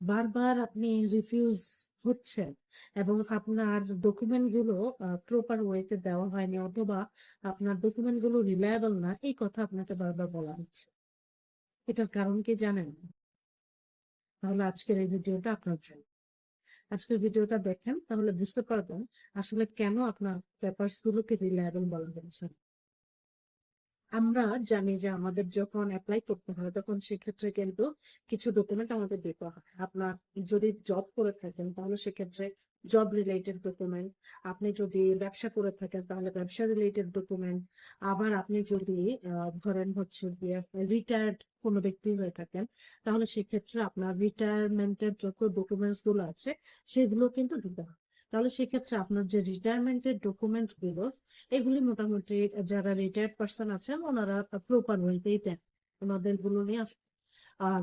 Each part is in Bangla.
বারবার আপনি রিফিউজ হচ্ছেন এবং আপনার ডকুমেন্টগুলো প্রপার ওয়েতে দেওয়া হয়নি অথবা আপনার ডকুমেন্টগুলো রিলায়েবল না, এই কথা আপনাকে বারবার বলা হচ্ছে। এটার কারণ কি জানেন? তাহলে আজকের এই ভিডিওটা আপনার জন্য। আজকের ভিডিওটা দেখেন, তাহলে বুঝতে পারবেন আসলে কেন আপনার পেপারস গুলোকে রিলায়েবল বলা হচ্ছে। আমরা জানি যে আমাদের যখন অ্যাপ্লাই করতে হয়, তখন সেক্ষেত্রে কিন্তু কিছু ডকুমেন্ট আমাদের দিতে হয়। আপনার যদি জব করে থাকেন, তাহলে সেক্ষেত্রে জব রিলেটেড ডকুমেন্ট আপনি যদি ব্যবসা করে থাকেন, তাহলে ব্যবসা রিলেটেড ডকুমেন্ট আবার আপনি যদি ধরেন হচ্ছে গিয়ে রিটায়ার্ড কোনো ব্যক্তি হয়ে থাকেন, তাহলে সেক্ষেত্রে আপনার রিটায়ারমেন্টের যত ডকুমেন্টসগুলো আছে, সেগুলো কিন্তু দিতে হয়। তাহলে সেক্ষেত্রে আপনার যে রিটায়ারমেন্টের ডকুমেন্টগুলো, এগুলি মোটামুটি যারা রিটায়ার্ড পার্সন আছেন, ওনারা প্রপার ওয়েতেই দেন। ওনাদেরগুলো নিয়ে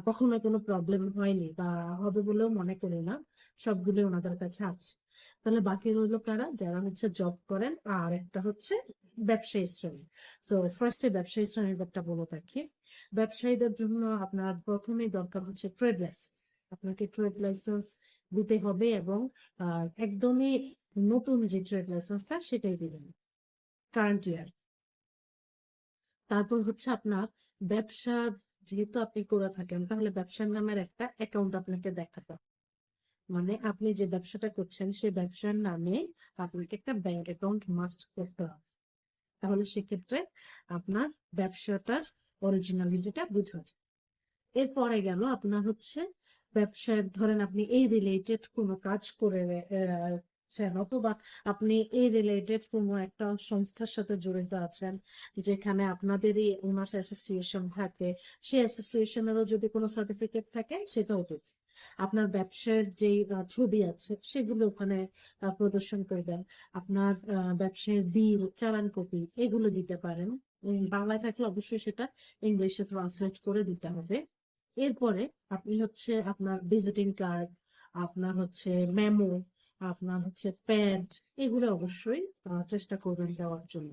কখনো কোনো প্রবলেম হয়নি বা হবে বলেও মনে করি না, সবগুলো ওনাদের কাছে আছে। তাহলে বাকি রইল কারা? যারা হচ্ছে জব করেন, আর একটা হচ্ছে ব্যবসায়ী শ্রেণি। সো ফার্স্টে ব্যবসায়ী শ্রেণির একটা বলে থাকি। ব্যবসায়ীদের জন্য আপনার প্রথমেই দরকার হচ্ছে ট্রেড লাইসেন্স আপনাকে ট্রেড লাইসেন্স দিতে হবে এবং একদমই নতুন যে ট্রেড লাইসেন্সটা সেটাই দিবেন। কারেন্ট ইয়ার তারপর হচ্ছে আপনার ব্যবসা, যেহেতু আপনি করে থাকেন, তাহলে ব্যবসার নামের একটা অ্যাকাউন্ট আপনাকে দেখাতে। মানে আপনি যে ব্যবসাটা করছেন, সেই ব্যবসার নামে আপনাকে একটা ব্যাংক অ্যাকাউন্ট মাস্ট করতে হবে। তাহলে সেক্ষেত্রে আপনার ব্যবসাটার অরিজিনালিটিটা বুঝা যায়। এরপরে গেল আপনার হচ্ছে ব্যবসায় ধরেন আপনি এই রিলেটেড কোনো কাজ করে আছেন অথবা আপনি এই রিলেটেড কোনো একটা সংস্থার সাথে জড়িত আছেন যেখানে আপনাদেরই ওনার্স অ্যাসোসিয়েশন থাকে সেই অ্যাসোসিয়েশনেরও যদি কোনো সার্টিফিকেট থাকে সেটাও দেবে আপনার ব্যবসার আহ, ছবি আছে সেগুলো ওখানে প্রদর্শন করবেন আপনার ব্যবসায়ের বিল চালান কপি এগুলো দিতে পারেন। বাংলায় থাকলে অবশ্যই সেটা ইংলিশে ট্রান্সলেট করে দিতে হবে। এরপরে আপনি হচ্ছে আপনার ভিজিটিং কার্ড আপনার হচ্ছে মেমো আপনার হচ্ছে প্যাড এগুলো অবশ্যই চেষ্টা করবেন দেওয়ার জন্য।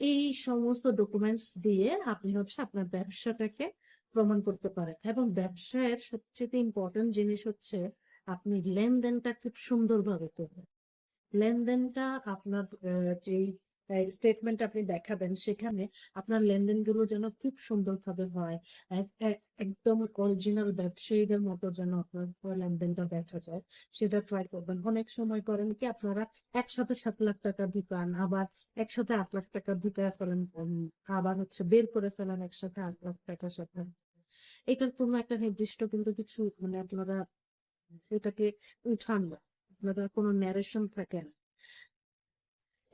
এই সমস্ত ডকুমেন্টস দিয়ে আপনি হচ্ছে আপনার ব্যবসাটাকে প্রমাণ করতে পারেন। এবং ব্যবসায়ের সবচেয়ে ইম্পর্টেন্ট জিনিস হচ্ছে আপনি লেনদেনটা খুব সুন্দরভাবে করবেন। লেনদেনটা আপনার যেই স্টেটমেন্ট আপনি দেখাবেন, সেখানে আপনার লেনদেনগুলো যেন খুব সুন্দরভাবে হয়। এক- এক- একদম অরিজিনাল ব্যবসায়ীদের মতো যেন আপনার লেনদেনটা দেখা যায়, সেটা ট্রাই করবেন। অনেক সময় করেন কি, আপনারা একসাথে সাত লাখ টাকা ঢুকান আবার একসাথে আট লাখ টাকা ঢুকায় ফেলেন আবার হচ্ছে বের করে ফেলেন একসাথে আট লাখ টাকার সাথে। এটার কোনো একটা নির্দিষ্ট কিন্তু কিছু মানে আপনারা এটাকে উঠান না আপনারা কোনো ন্যারেশন থাকে না।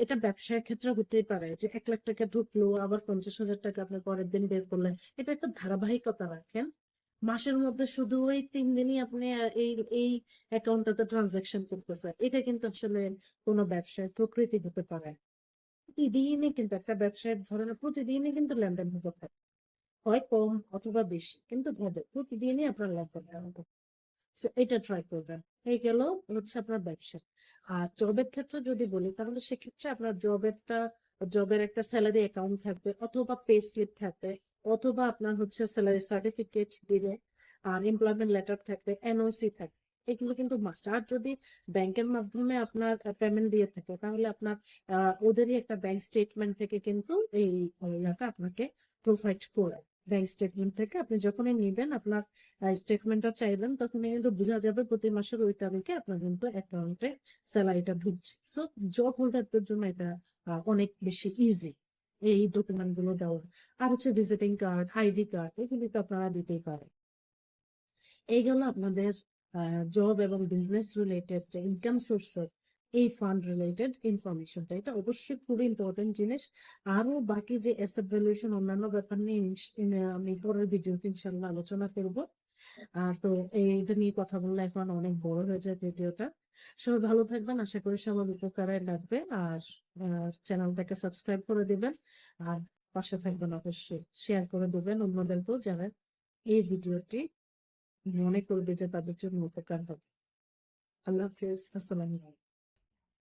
এটা ব্যবসায়ের ক্ষেত্রে হতেই পারে যে এক লাখ টাকা ঢুকলো, আবার পঞ্চাশ হাজার টাকা আপনি পরের দিন বের করলেন। এটা একটা ধারাবাহিকতা রাখেন। মাসের মধ্যে শুধু ওই তিন দিনই আপনি এই এই অ্যাকাউন্টটাতে ট্রানজাকশন করতেছেন। এটা কিন্তু আসলে কোনো ব্যবসায় প্রকৃতি হতে পারে প্রতিদিনই কিন্তু একটা ব্যবসায়ের ধরনের, প্রতিদিনই কিন্তু লেনদেন হতে পারে। হয় কম অথবা বেশি, কিন্তু হবে প্রতিদিনই আপনার লেনদেনটা হবে এটা ট্রাই করবেন। এই গেল হচ্ছে আপনার ব্যবসা। আর জবের ক্ষেত্রে যদি বলি, তাহলে সেক্ষেত্রে আপনার জবেরটা জবের একটা স্যালারি অ্যাকাউন্ট থাকবে অথবা পে স্লিপ থাকবে অথবা আপনার হচ্ছে স্যালারি সার্টিফিকেট দিবে, আর এমপ্লয়মেন্ট লেটার থাকবে এনওসি থাকবে, এগুলো কিন্তু মাস্ট আর যদি ব্যাংকের মাধ্যমে আপনার পেমেন্ট দিয়ে থাকে, তাহলে আপনার ওদেরই একটা ব্যাংক স্টেটমেন্ট থেকে কিন্তু এই ইয়াটা আপনাকে প্রোভাইড করে। ব্যাংক স্টেটমেন্ট থেকে আপনি যখনই নিবেন, আপনার স্টেটমেন্টটা চাইবেন তখন কিন্তু বোঝা যাবে প্রতি মাসের ওই তারিখে আপনার কিন্তু অ্যাকাউন্টে স্যালারিটা ঢুকছে। সো জব হোল্ডারদের জন্য এটা অনেক বেশি ইজি এই ডকুমেন্টগুলো দেওয়া। আর হচ্ছে ভিজিটিং কার্ড আইডি কার্ড এগুলি তো আপনারা দিতেই পারেন। এইগুলো আপনাদের জব এবং বিজনেস রিলেটেড ইনকাম সোর্সের এই ফান্ড রিলেটেড ইনফরমেশনটা এটা অবশ্যই খুবই ইম্পর্টেন্ট জিনিস। আরও বাকি যে অ্যাসেট ভ্যালুয়েশন অন্যান্য ব্যাপার নিয়ে আমি পরের ভিডিওতে ইনশাল্লাহ আলোচনা করব। আর তো এইটা নিয়ে কথা বললে এখন অনেক বড় হয়ে যায় ভিডিওটা। সবাই ভালো থাকবেন, আশা করি সবার উপকারে লাগবে আর চ্যানেলটাকে সাবস্ক্রাইব করে দিবেন। আর পাশে থাকবেন অবশ্যই। শেয়ার করে দিবেন অন্যদেরকেও যারা এই ভিডিওটি মনে করবে যে তাদের জন্য উপকার হবে। আল্লাহ হাফিজ। আসসালামু আলাইকুম।